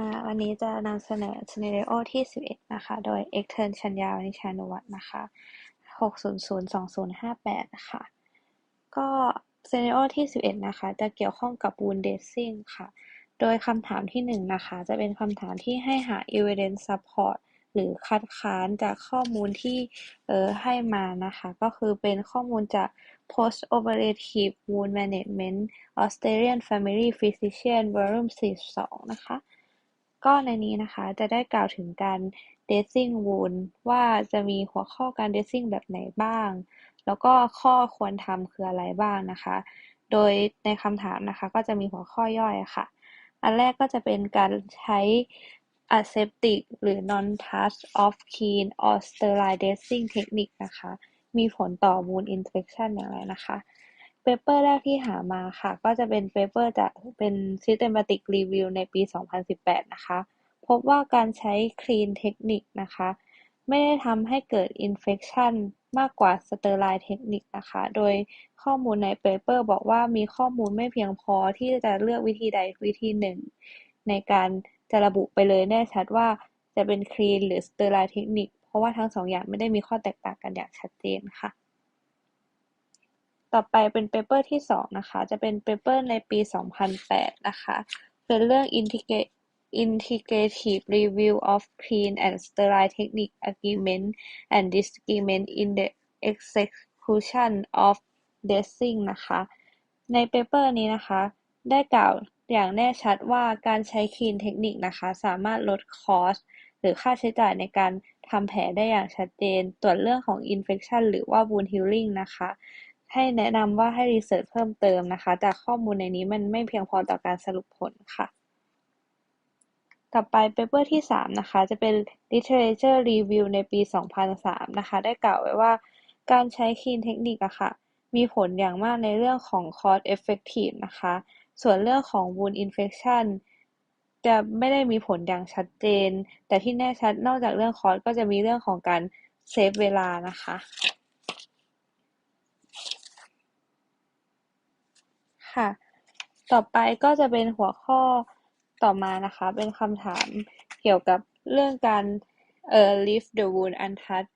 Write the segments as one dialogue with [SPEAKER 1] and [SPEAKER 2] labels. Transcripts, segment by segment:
[SPEAKER 1] ค่ะวันนี้จะนำเสนอ scenario ที่ 11 นะคะ โดย e x t e r n ชัญญาวนิชานุวัฒน์นะคะ 6002058นะคะก็ scenario ที่ 11 นะคะ จะเกี่ยวข้องกับ wound dressing ค่ะ โดยคำถามที่ 1 นะคะ จะเป็นคำถามที่ให้หา evidence support หรือคัดค้านจากข้อมูลที่เออให้มานะคะ ก็คือเป็นข้อมูลจาก post operative wound management Australian Family Physician volume 42 นะคะ ก็ในนี้นะคะ จะได้กล่าวถึงการ dressing wound ว่าจะมีหัวข้อการ dressing แบบไหนบ้าง แล้วก็ข้อควรทำคืออะไรบ้างนะคะ โดยในคำถามนะคะ ก็จะมีหัวข้อย่อยค่ะ อันแรกก็จะเป็นการใช้ aseptic หรือ non-touch of clean or sterile dressing technique นะคะ มีผลต่อ wound infection อย่างไรนะคะ เปเปอร์แรกที่หามาค่ะ ก็จะเป็นเปเปอร์จากเป็น systematic review ในปี 2018 นะคะ พบว่าการใช้ clean technique นะคะ ไม่ได้ทำให้เกิด infection มากกว่า sterile technique นะคะ โดยข้อมูลในเปเปอร์บอกว่ามีข้อมูลไม่เพียงพอที่จะเลือกวิธีใดวิธีหนึ่ง ในการจะระบุไปเลยแน่ชัดว่าจะเป็น clean หรือ sterile technique เพราะว่าทั้งสองอย่างไม่ได้มีข้อแตกต่างกันอย่างชัดเจนค่ะ ต่อไปเป็นเปเปอร์ที่สองนะคะ จะเป็นเปเปอร์ในปี 2008 นะคะ เป็นเรื่อง Integrative Review of Clean and Sterile Technique Agreement and Disagreement in the Execution of Dressing นะคะ ในเปเปอร์นี้นะคะ ได้กล่าวอย่างแน่ชัดว่าการใช้ Clean Technique นะคะ สามารถลดคอสหรือค่าใช้จ่ายในการทำแผลได้อย่างชัดเจน ตรวจเรื่องของ Infection หรือว่า Wound Healing นะคะ ให้แนะนำว่าให้รีเสิร์ชเพิ่มเติมนะคะ จากข้อมูลในนี้มันไม่เพียงพอต่อการสรุปผลค่ะ ต่อไปเปเปอร์ที่ 3 นะคะ จะเป็น literature review ในปี 2003 นะคะ ได้กล่าวไว้ว่าการใช้ clean technique อะค่ะ มีผลอย่างมากในเรื่องของ cost effective นะคะ ส่วนเรื่องของ wound infection จะไม่ได้มีผลอย่างชัดเจน แต่ที่แน่ชัดนอกจากเรื่องคอสก็จะมีเรื่องของการเซฟเวลานะคะ ค่ะ ต่อไปก็จะเป็นหัวข้อต่อมานะคะ เป็นคำถามเกี่ยวกับเรื่องการเอ่อ leave the wound untouched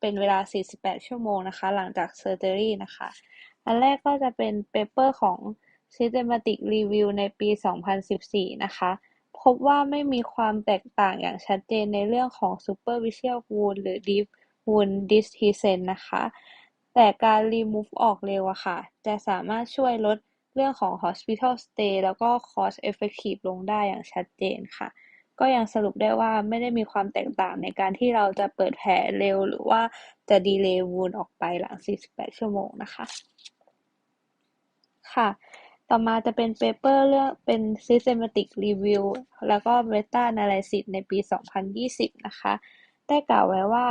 [SPEAKER 1] เป็นเวลา 48 ชั่วโมงนะคะ หลังจาก surgery นะคะ อันแรกก็จะเป็นเปเปอร์ของ systematic review ในปี 2014 นะคะ พบว่าไม่มีความแตกต่างอย่างชัดเจนในเรื่องของ superficial wound หรือ deep wound dissection นะคะ แต่การ remove ออกเร็วอะค่ะ จะสามารถช่วยลด รื่องของ hospital stay แล้วก็ cost effective ลงได้อย่างชัดเจนค่ะ ก็ยังสรุปได้ว่าไม่ได้มีความแตกต่างในการที่เราจะเปิดแผลเร็วหรือว่าจะดีเลย์วูนออกไปหลัง 48 ชั่วโมงนะคะ ค่ะต่อมาจะเป็นเปเปอร์เรื่องเป็น systematic review แล้วก็ meta analysis ในปี 2020 นะคะ ได้กล่าวไว้ว่า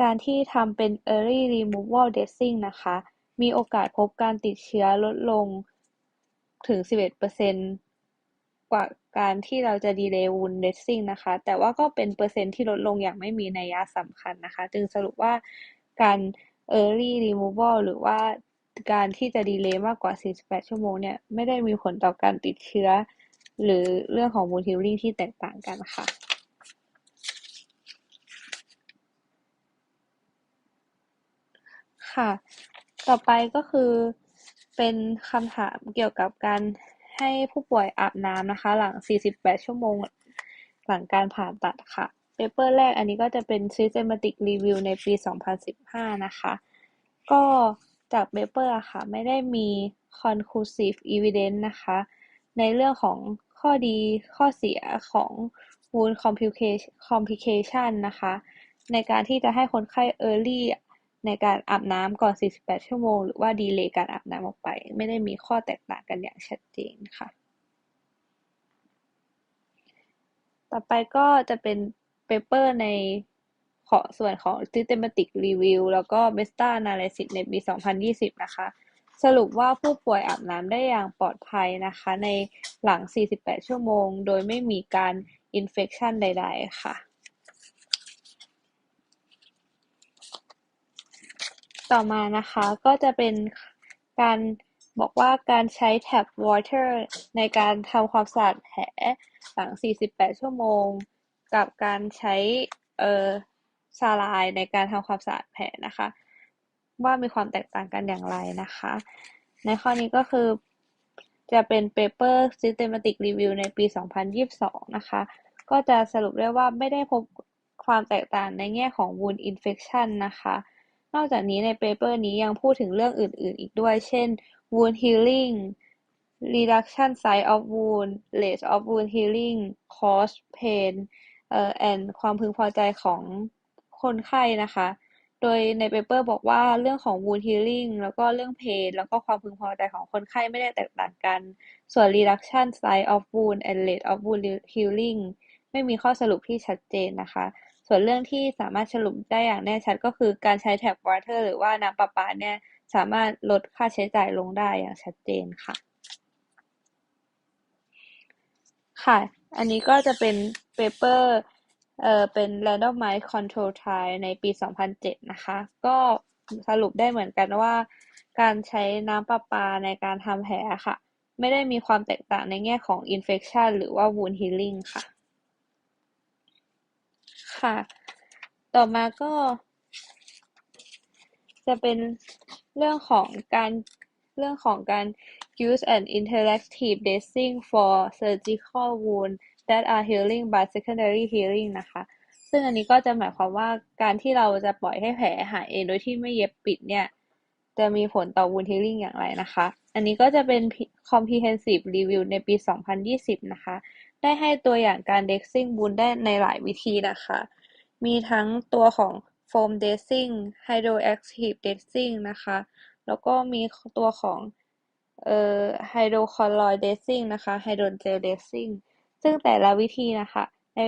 [SPEAKER 1] การที่ทำเป็น early removal dressing นะคะ มีโอกาสพบการติดเชื้อลดลง ถึง 11%กว่าการที่เราจะดีเลย์วูนเดสซิ่งนะคะ แต่ว่าก็เป็นเปอร์เซ็นที่ลดลงอย่างไม่มีนัยยะสำคัญนะคะ จึงสรุปว่าการ early removal หรือว่าการที่จะดีเลย์มากกว่า 48 ชั่วโมงเนี่ย ไม่ได้มีผลต่อการติดเชื้อ หรือเรื่องของ wound healing ที่แตกต่างกันค่ะค่ะ ต่อไปก็คือ เป็นคำถามเกี่ยวกับการให้ผู้ป่วยอาบน้ำนะคะ หลัง 48 ชั่วโมงหลังการผ่าตัดค่ะ เปเปอร์แรกอันนี้ก็จะเป็น systematic review ในปี 2015 นะคะ ก็จากเปเปอร์ค่ะ ไม่ได้มี conclusive evidence นะคะ ในเรื่องของข้อดีข้อเสียของ wound complication นะคะ ในการที่จะให้คนไข้ early ในการอาบน้ำก่อน 48 ชั่วโมง หรือว่าดีเลย์การอาบน้ำออกไป ไม่ได้มีข้อแตกต่างกันอย่างชัดเจนค่ะ ต่อไปก็จะเป็นเปเปอร์ในขอส่วนของ systematic review แล้วก็ meta analysis ในปี 2020 นะคะ สรุปว่าผู้ป่วยอาบน้ำได้อย่างปลอดภัยนะคะ ในหลัง 48 ชั่วโมง โดยไม่มีการ infection ใด ๆ ค่ะ ต่อมานะคะก็จะเป็นการบอกว่าการใช้ tap water ในการทำความสะอาดแผลหลัง 48 ชั่วโมง กับการใช้เอ่อซาลายในการทำความสะอาดแผลนะคะ ว่ามีความแตกต่างกันอย่างไรนะคะ ในข้อนี้ก็คือจะเป็น paper systematic review ในปี 2022 นะคะ ก็จะสรุปได้ว่าไม่ได้พบความแตกต่างในแง่ของ wound infection นะคะ นอกจากนี้ใน paper นี้ยังพูดถึงเรื่องอื่น ๆ อีกด้วย เช่น wound healing reduction size of wound rate of wound healing cause pain เอ่อ and ความพึงพอใจของคนไข้นะคะ โดยในเปเปอร์บอกว่าเรื่องของ wound healing แล้วก็เรื่อง pain แล้วก็ความพึงพอใจของคนไข้ไม่ได้แตกต่างกัน ส่วน reduction size of wound and rate of wound healing ไม่มีข้อสรุปที่ชัดเจนนะคะ ส่วนเรื่องที่สามารถสรุปได้อย่างแน่ชัดก็คือการใช้แท็บ water หรือว่าน้ำประปาเนี่ยสามารถลดค่าใช้จ่ายลงได้อย่างชัดเจนค่ะ ค่ะ อันนี้ก็จะเป็นเปเปอร์เอ่อเป็น randomized control trial ในปี 2007 นะคะ ก็สรุปได้เหมือนกันว่าการใช้น้ำประปาในการทำแผลค่ะ ไม่ได้มีความแตกต่างในแง่ของ infection หรือว่า wound healing ค่ะ ค่ะ ต่อมาก็ จะเป็นเรื่องของการเรื่องของการ use an interactive dressing for surgical wound that are healing by secondary healing นะคะ ซึ่งอันนี้ก็จะหมายความว่าการที่เราจะปล่อยให้แผลหายเองโดยที่ไม่เย็บปิดเนี่ย จะมีผลต่อ wound healing อย่างไรนะคะ อันนี้ก็จะเป็น comprehensive review ในปี 2020 นะคะ ได้ให้ตัวอย่างการ dressing wound ได้ในหลายวิธีนะคะ มีทั้งตัวของ foam dressing hydroactive dressing นะคะ แล้วก็มีตัวของเอ่อ hydrocolloid dressing นะคะ hydrogel dressing ซึ่งแต่ละวิธีนะคะ ใน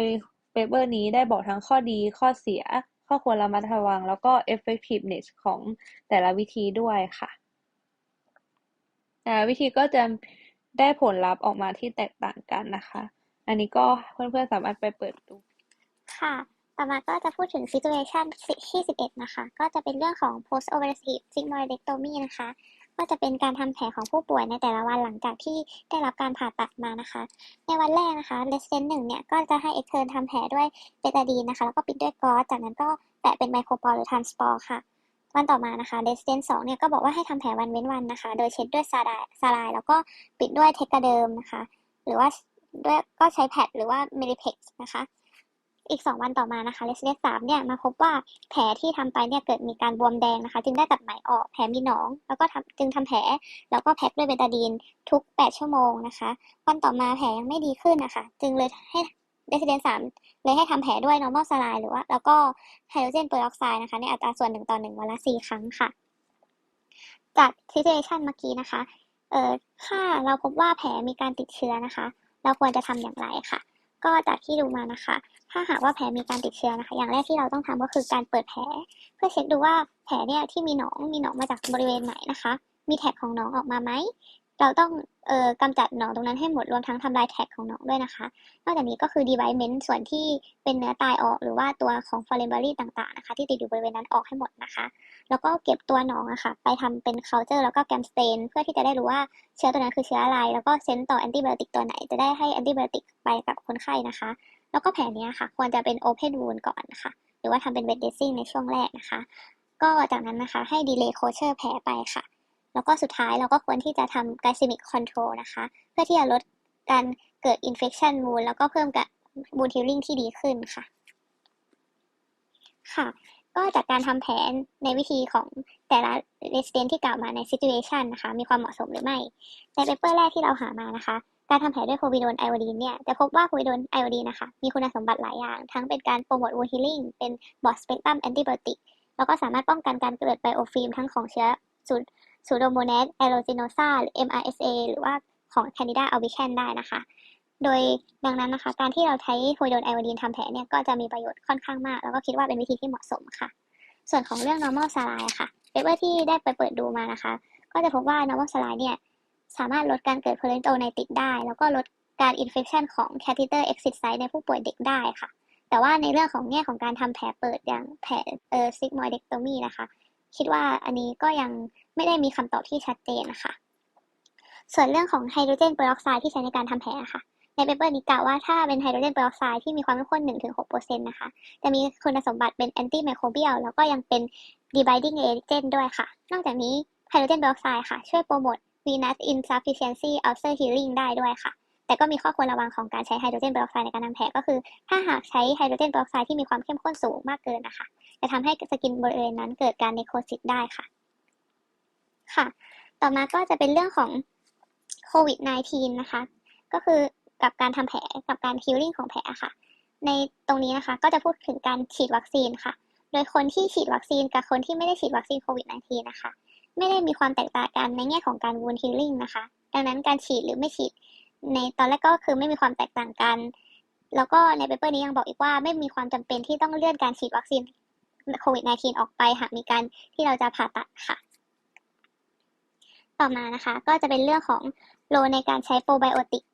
[SPEAKER 1] เปเปอร์นี้ได้บอกทั้งข้อดีข้อเสีย ข้อควรระมัดระวัง แล้วก็ effectiveness ของแต่ละวิธีด้วยค่ะแต่ละวิธีก็จะได้ผลลัพธ์ออกมาที่แตกต่างกันนะคะ อันนี้ก็เพื่อนๆสามารถไปเปิดดู
[SPEAKER 2] ค่ะ ต่อมาก็จะพูดถึง situation ที่ 11 นะคะ ก็จะเป็นเรื่องของ post operative sigmoidectomy นะคะ ก็จะเป็นการทำแผลของผู้ป่วยในแต่ละวันหลังจากที่ได้รับการผ่าตัดมานะคะ ในวันแรกนะคะ resident 1เนี่ย ก็จะให้ extern ทำแผลด้วยเบตาดีนนะคะ แล้วก็ปิดด้วยกอสจากนั้นก็แปะเป็นไมโครปอร์หรือทรานสปอร์ค่ะวันต่อมานะคะ resident 2เนี่ยก็บอกว่าให้ทำแผลวันเว้นวันนะคะ โดยเช็ดด้วยซาไดซาไลน์แล้วก็ปิดด้วยเทกาเดิมนะคะ หรือว่า ด้วยก็ใช้แพดหรือว่า m e l i p e x นะคะ อีก 2 วันต่อมานะคะ r e s i d e n t 3เนี่ยมาพบว่าแผลที่ทำไปเนี่ยเกิดมีการบวมแดงนะคะ จึงได้ตัดไหมออกแผลมีหนอง แล้วก็ทำจึงทำแผลแล้วก็แพ็คด้วยเบตาดีนทุก 8 ชั่วโมงนะคะ วันต่อมาแผลยังไม่ดีขึ้นนะคะ จึงเลยให้ r e s i d e n t 3เลยให้ทำแผลด้วย normal saline หรือว่า แล้วก็ไฮโดรเจนเปอร์ออกไซด์นะคะในอัตราส่วน1ต่อ1วันละ4ครั้งค่ะ จาก situation เมื่อกี้นะคะ เอ่อถ้าเราพบว่าแผลมีการติดเชื้อนะคะ เราควรจะทำอย่างไรค่ะ ก็จากที่ดูมานะคะ ถ้าหากว่าแผลมีการติดเชื้อนะคะ อย่างแรกที่เราต้องทำก็คือการเปิดแผล เพื่อเช็คดูว่าแผลเนี่ยที่มีหนองมีหนองมาจากบริเวณไหนนะคะ มีแท็กของหนองออกมาไหม เราต้องเอ่อกำจัดหนองตรงนั้นให้หมดรวมทั้งทำลายแท็กของหนองด้วยนะคะ นอกจากนี้ก็คือ debridement ส่วนที่เป็นเนื้อตายออก หรือว่าตัวของ foreign body ต่างๆนะคะ ที่ติดอยู่บริเวณนั้นออกให้หมดนะคะ แล้วก็เก็บตัวหนองอะค่ะไปทำเป็น culture แล้วก็ gam stain เพื่อที่จะได้รู้ว่าเชื้อตัวนั้นคือเชื้ออะไร แล้วก็เซนต่อแอนติไบโอติกตัวไหน จะได้ให้แอนติไบโอติกไปกับคนไข้นะคะ แล้วก็แผลนี้ค่ะ ควรจะเป็น open wound ก่อนนะคะหรือว่าทำเป็น wet dressing ในช่วงแรกนะคะ ก็จากนั้นนะคะให้ delay closure แผลไปค่ะ แล้วก็สุดท้ายเราก็ควรที่จะทำ glycemic control นะคะ เพื่อที่จะลดการเกิด infection wound แล้วก็เพิ่มกับ wound healing ที่ดีขึ้นค่ะ ค่ะ ก็จากการทำแผนในวิธีของแต่ละ resident ที่กล่าวมาใน situation นะคะ มีความเหมาะสมหรือไม่ ในเปเปอร์แรกที่เราหามานะคะ การทำแผลด้วยโควิโดนไอโอดีนเนี่ย จะพบว่าโควิโดนไอโอดีนนะคะ มีคุณสมบัติหลายอย่าง ทั้งเป็นการโปรโมท wound healing เป็น broad spectrum antibiotic แล้วก็สามารถป้องกันการเกิดไบโอฟิล์มทั้งของเชื้อสูตร ซูโดโมเนส a อโรจิโนซาหรือ MRSA หรือว่าของ Candida albicans ได้นะคะ โดยดังนั้นนะคะ การที่เราใช้โควิโดนไอโอดีนทำแผลเนี่ยก็จะมีประโยชน์ค่อนข้างมาก แล้วก็คิดว่าเป็นวิธีที่เหมาะสมค่ะ ส่วนของเรื่อง normal saline ค่ะเปเปอร์ที่ได้ไปเปิดดูมานะคะ ก็จะพบว่า normal saline เนี่ยสามารถลดการเกิด peritonitis ได้ แล้วก็ลดการ infection ของ catheter exit site ในผู้ป่วยเด็กได้ค่ะ แต่ว่าในเรื่องของแง่ของการทำแผลเปิดอย่างแผลเอ่อ sigmoidectomy นะคะ คิดว่าอันนี้ก็ยัง ไม่ได้มีคำตอบที่ชัดเจนนะคะ ส่วนเรื่องของไฮโดรเจนเปอร์ออกไซด์ที่ใช้ในการทำแผลค่ะ ในเปเปอร์นี้กล่าวว่าถ้าเป็นไฮโดรเจนเปอร์ออกไซด์ที่มีความเข้มข้น1-6%นะคะ จะมีคุณสมบัติเป็นแอนตี้ไมโครเบียลแล้วก็ยังเป็น debinding agent ด้วยค่ะ นอกจากนี้ไฮโดรเจนเปอร์ออกไซด์ค่ะ ช่วยโปรโมท venous insufficiency ulcer healing ได้ด้วยค่ะ แต่ก็มีข้อควรระวังของการใช้ไฮโดรเจนเปอร์ออกไซด์ในการทำแผลก็คือ ถ้าหากใช้ไฮโดรเจนเปอร์ออกไซด์ที่มีความเข้มข้นสูงมากเกินนะคะ จะทำให้สกินบริเวณนั้นเกิดการเนโครซิสได้ค่ะ ค่ะ ต่อมาก็จะเป็นเรื่องของโควิด -19 นะคะ ก็คือกับการทำแผลกับการฮิลลิ่งของแผลค่ะ ในตรงนี้นะคะก็จะพูดถึงการฉีดวัคซีนค่ะ โดยคนที่ฉีดวัคซีนกับคนที่ไม่ได้ฉีดวัคซีนโควิด -19 นะคะ ไม่ได้มีความแตกต่างกันในแง่ของการวูนฮิลลิ่งนะคะ ดังนั้นการฉีดหรือไม่ฉีด ในตอนแรกก็คือไม่มีความแตกต่างกัน แล้วก็ในเปเปอร์นี้ยังบอกอีกว่าไม่มีความจำเป็นที่ต้องเลื่อนการฉีดวัคซีนโควิด -19 ออกไปหากมีการที่เราจะผ่าตัดค่ะ ต่อมานะคะ ก็จะเป็นเรื่องของโลในการใช้โปรไบโอติก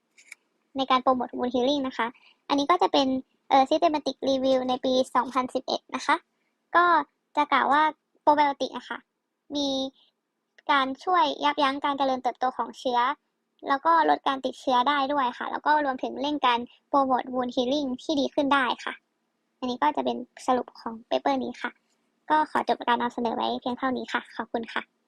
[SPEAKER 2] ในการโปรโมทวูนฮิลลิ่งนะคะ อันนี้ก็จะเป็นเอ่อ systematic review ในปี 2011 นะคะ ก็จะกล่าวว่าโปรไบโอติกนะคะมีการช่วยยับยั้งการเจริญเติบโตของเชื้อ แล้วก็ลดการติดเชื้อได้ด้วยค่ะ แล้วก็รวมถึงเร่งการโปรโมทวูนฮีลิ่งที่ดีขึ้นได้ค่ะ อันนี้ก็จะเป็นสรุปของเปเปอร์นี้ค่ะ ก็ขอจบการนำเสนอไว้เพียงเท่านี้ค่ะ ขอบคุณค่ะ